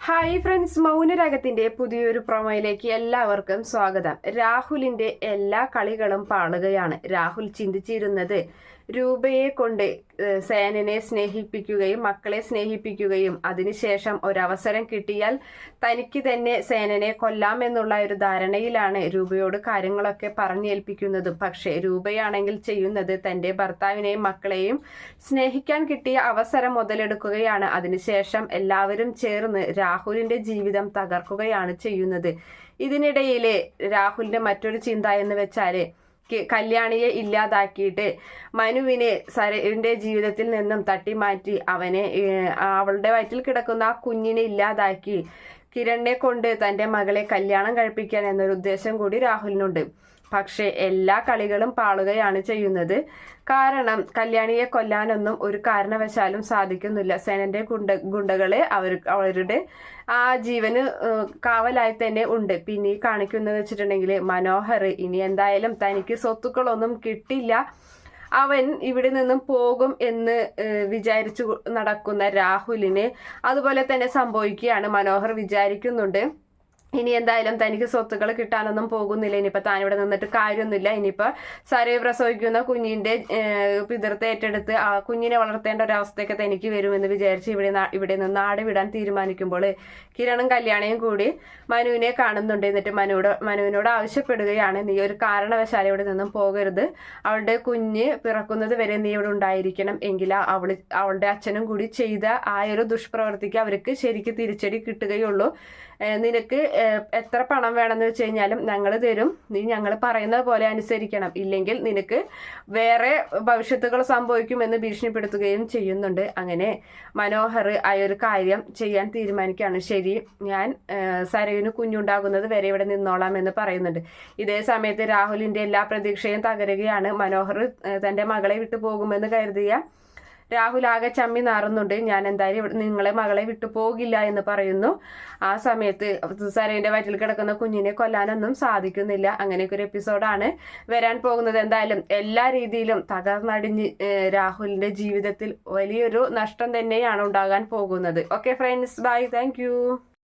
Hi friends മൗനരാഗത്തിന്റെ പുതിയൊരു പ്രൊമോയിലേക്ക് എല്ലാവർക്കും സ്വാഗതം. രാഹുലിന്റെ എല്ലാ കളികളും പാളുകയാണ്. രാഹുൽ ചിന്തിച്ചിരുന്നത് രൂപയെ കൊണ്ട് സേനനെ സ്നേഹിപ്പിക്കുകയും മക്കളെ സ്നേഹിപ്പിക്കുകയും അതിനുശേഷം ഒരവസരം കിട്ടിയാൽ തനിക്ക് തന്നെ സേനനെ കൊല്ലാമെന്നുള്ള ഒരു ധാരണയിലാണ് രൂപയോട് കാര്യങ്ങളൊക്കെ പറഞ്ഞേൽപ്പിക്കുന്നതും. പക്ഷേ രൂപയാണെങ്കിൽ ചെയ്യുന്നത് തന്റെ ഭർത്താവിനെയും മക്കളെയും സ്നേഹിക്കാൻ കിട്ടിയ അവസരം മുതലെടുക്കുകയാണ്. അതിനുശേഷം എല്ലാവരും ചേർന്ന് രാഹുലിന്റെ ജീവിതം തകർക്കുകയാണ് ചെയ്യുന്നത്. ഇതിനിടയിലെ രാഹുലിന്റെ മറ്റൊരു ചിന്ത എന്ന് വെച്ചാൽ കി- കല്യാണിയെ ഇല്ലാതാക്കിയിട്ട് മനുവിനെ സരയുടെ ജീവിതത്തിൽ നിന്നും തട്ടിമാറ്റി അവനെ ഏഹ്, അവളുടെ വയറ്റിൽ കിടക്കുന്ന ആ കുഞ്ഞിനെ ഇല്ലാതാക്കി കിരണിനെ കൊണ്ട് തന്റെ മകളെ കല്യാണം കഴിപ്പിക്കാൻ എന്നൊരു ഉദ്ദേശം കൂടി രാഹുലിനുണ്ട്. പക്ഷേ എല്ലാ കളികളും പാളുകയാണ് ചെയ്യുന്നത്. കാരണം കല്യാണിയെ കൊല്ലാനൊന്നും ഒരു കാരണവശാലും സാധിക്കുന്നില്ല. സേനന്റെ ഗുണ്ട ഗുണ്ടകൾ അവർ അവരുടെ ആ ജീവന് കാവലായി തന്നെ ഉണ്ട്. പിന്നെ കാണിക്കുന്നത് വെച്ചിട്ടുണ്ടെങ്കിൽ മനോഹർ ഇനി എന്തായാലും തനിക്ക് സ്വത്തുക്കളൊന്നും കിട്ടില്ല. അവൻ ഇവിടെ നിന്നും പോകും എന്ന് വിചാരിച്ചു നടക്കുന്ന രാഹുലിന് അതുപോലെ തന്നെ സംഭവിക്കുകയാണ്. മനോഹർ വിചാരിക്കുന്നുണ്ട്. ഇനി എന്തായാലും തനിക്ക് സ്വത്തുക്കൾ കിട്ടാനൊന്നും പോകുന്നില്ല. ഇനിയിപ്പോ താൻ ഇവിടെ നിന്നിട്ട് കാര്യമൊന്നുമില്ല. ഇനിയിപ്പോ സരവ് പ്രസവിക്കുന്ന കുഞ്ഞിന്റെ പിതൃത്തെ ഏറ്റെടുത്ത് ആ കുഞ്ഞിനെ വളർത്തേണ്ട ഒരു അവസ്ഥയൊക്കെ തനിക്ക് വരുമെന്ന് വിചാരിച്ച് ഇവിടെ ഇവിടെ നിന്ന് നാട് വിടാൻ തീരുമാനിക്കുമ്പോൾ കിരണും കല്യാണയും കൂടി മനുവിനെ കാണുന്നുണ്ട്. എന്നിട്ട് മനുവോട് മനുവിനോട് ആവശ്യപ്പെടുകയാണ്. നീ ഒരു കാരണവശാല ഇവിടെ നിന്നും പോകരുത്. അവളുടെ കുഞ്ഞ് പിറക്കുന്നത് വരെ നീ ഇവിടെ ഉണ്ടായിരിക്കണം. എങ്കിൽ അവൾ അവളുടെ അച്ഛനും കൂടി ചെയ്ത ആ ഒരു ദുഷ്പ്രവൃത്തിക്ക് അവർക്ക് ശരിക്ക് തിരിച്ചടി കിട്ടുകയുള്ളൂ. നിനക്ക് എത്ര പണം വേണമെന്ന് വെച്ച് കഴിഞ്ഞാലും ഞങ്ങൾ തരും. നീ ഞങ്ങൾ പറയുന്നത് പോലെ അനുസരിക്കണം. ഇല്ലെങ്കിൽ നിനക്ക് വേറെ ഭവിഷ്യത്തുകൾ സംഭവിക്കുമെന്ന് ഭീഷണിപ്പെടുത്തുകയും ചെയ്യുന്നുണ്ട്. അങ്ങനെ മനോഹർ ആ ഒരു കാര്യം ചെയ്യാൻ തീരുമാനിക്കുകയാണ്. ശരി ഞാൻ സരയുന് കുഞ്ഞുണ്ടാകുന്നത് വരെ ഇവിടെ നിന്നോളാം എന്ന് പറയുന്നുണ്ട്. ഇതേ സമയത്ത് രാഹുലിന്റെ എല്ലാ പ്രതീക്ഷയും തകരുകയാണ്. മനോഹർ തന്റെ മകളെ വിട്ടു പോകുമെന്ന് കരുതിയ രാഹുൽ ആകെ ചമ്മി നാറുന്നുണ്ട്. ഞാൻ എന്തായാലും നിങ്ങളെ മകളെ വിട്ടു പോകില്ല എന്ന് പറയുന്നു. ആ സമയത്ത് സരയുടെ വയറ്റിൽ കിടക്കുന്ന കുഞ്ഞിനെ കൊല്ലാനൊന്നും സാധിക്കുന്നില്ല. അങ്ങനെയൊക്കെ ഒരു എപ്പിസോഡാണ് വരാൻ പോകുന്നത്. എന്തായാലും എല്ലാ രീതിയിലും തകർന്നടിഞ്ഞ് രാഹുലിന്റെ ജീവിതത്തിൽ വലിയൊരു നഷ്ടം തന്നെയാണ് ഉണ്ടാകാൻ പോകുന്നത്. Okay friends bye thank